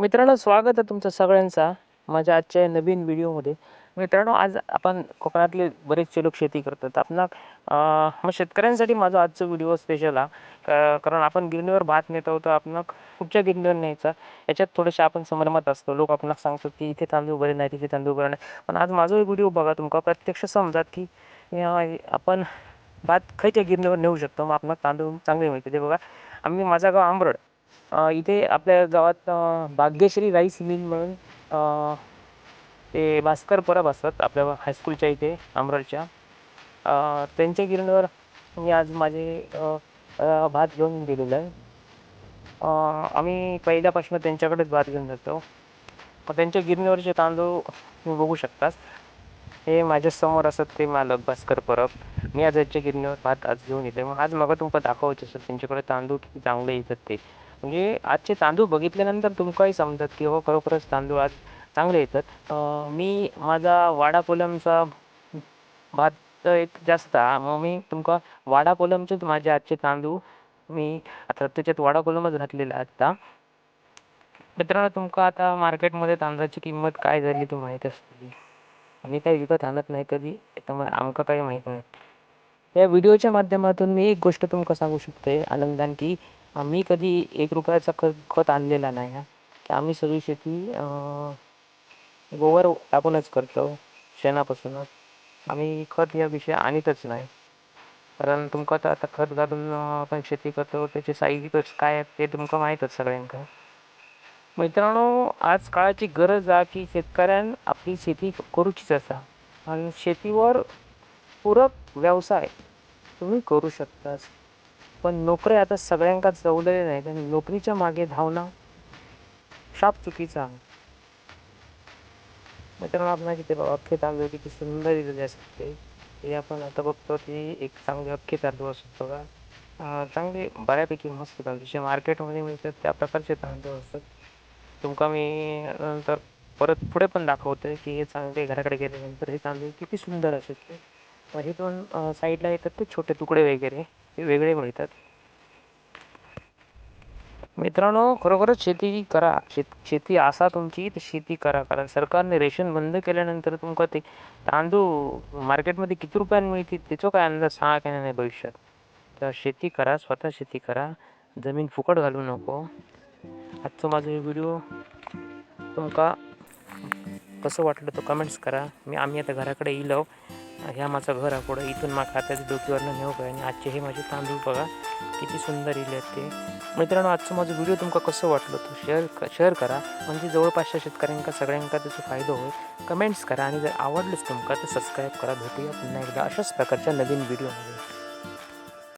मित्रांनो स्वागत आहे तुमचं सगळ्यांचा माझ्या आजच्या नवीन व्हिडिओमध्ये. मित्रांनो आज आपण कोकणातले बरेचसे लोक शेती करतात. आपणाक मग शेतकऱ्यांसाठी माझा आजचा व्हिडिओ स्पेशल हा. का- कारण आपण गिरणीवर भात नेत आहोत तर आपण कुठच्या गिरणीवर न्यायचा? याच्यात थोडेसे आपण संभ्रमात असतो. लोक आपणाला सांगतात की इथे तांदूळ बरे नाही तिथे तांदूळ बरे नाही पण आज माझा व्हिडिओ बघा तुमका. प्रत्यक्ष समजात की आपण भात खयच्या गिरणीवर नेऊ शकतो? मग आपल्याला तांदूळ चांगले मिळते ते बघा. आम्ही माझं गाव आंबरड इथे आपल्या गावात भाग्यश्री राईस मिल म्हणून ते भास्कर परब असतात आपल्या हायस्कूलच्या इथे अमरावतीच्या. त्यांच्या गिरणीवर मी आज माझे भात घेऊन गेलेलो आहे. आम्ही पहिल्यापासून त्यांच्याकडेच भात घेऊन जातो. मग त्यांच्या गिरणीवरचे तांदूळ तुम्ही बघू शकता हे माझ्यासमोर असत ते मालक भास्कर परब. मी आज त्यांच्या गिरणीवर भात आज घेऊन येते मग आज मग तुमका दाखवायचे असत त्यांच्याकडे तांदूळ किती चांगले येतात ते. म्हणजे आजचे तांदूळ बघितल्यानंतर तुमकाही समजत की हो खरोखरच तांदूळ आज चांगले येतात. मी माझा वाडा कोलमचा भात एक जास्त हा. मग मी तुमका वाडा कोलमचेच माझे आजचे तांदूळ मी आता त्याच्यात वाडा कोलमच घातलेला आता. मित्रांनो तुमका आता मार्केटमध्ये तांदळाची किंमत काय झाली तो माहीत असते मी काही विकत आणत नाही कधी त्यामुळे आमका काही माहीत नाही. या व्हिडिओच्या माध्यमातून मी एक गोष्ट तुमका सांगू शकते आनंदान की आम्ही कधी एक रुपयाचा खत खत आणलेला नाही हा. आम्ही सगळी शेती गोबर टाकूनच करतो शेणापासूनच. आम्ही खत या विषय आणतच नाही. कारण तुमका तर आता खत घालून आपण शेती करतो त्याचे साईड काय आहेत ते तुमका माहीतच सगळ्यांका. मित्रांनो आज काळाची गरज आहे की शेतकऱ्यान आपली शेती करूचीच असा. आणि शेतीवर पूरक व्यवसाय तुम्ही करू शकताच पण नोकऱ्या आता सगळ्यांकाच जवलेल्या नाहीत आणि नोकरीच्या मागे धावणं शाप चुकीचा आहे. मित्रांनो आपण जिथे बघा अख्खे तांदूळ किती सुंदर दिलेले असते हे आपण आता बघतो की एक चांगले अख्खे तांदूळ असतो बघा. चांगले बऱ्यापैकी मस्त तांदूळ जे मार्केटमध्ये मिळतात त्या प्रकारचे तांदूळ असतात. तुमका मी नंतर परत पुढे पण दाखवते की हे चांगले घराकडे गेल्यानंतर हे तांदूळ किती सुंदर असतात ते हे दोन साईडला येतात ते छोटे तुकडे वगैरे. हे वेगळे मिळतात. मित्रांनो खरोखरच शेती करा. शेत शेती असा तुमची तर शेती करा. कारण सरकारने रेशन बंद केल्यानंतर तुमका ते तांदूळ मार्केटमध्ये किती रुपयाने मिळतील त्याचा काय अंदाज सांगा काय नाही भविष्यात. तर शेती करा स्वतः शेती करा. जमीन फुकट घालू नको. आजचं माझा व्हिडिओ तुमका कसं वाटलं तो कमेंट्स करा. मी आम्ही आता घराकडे येलो ह्या माझं घर आहे पुढं. इथून मा खात्याच्या डोकीवरनं नेऊ काय? आणि आजचे हे माझे तांदूळ बघा किती सुंदर इले आहेत ते. मित्रांनो आजचं माझं व्हिडिओ तुमका कसं वाटलं तो शेअर शेअर करा. म्हणजे जवळपासच्या शेतकऱ्यांका सगळ्यांका त्याचा फायदा होईल. कमेंट्स करा आणि जर आवडलंच तुमका तर सबस्क्राईब करा. भेटूया पुन्हा एकदा अशाच प्रकारच्या नवीन व्हिडिओमध्ये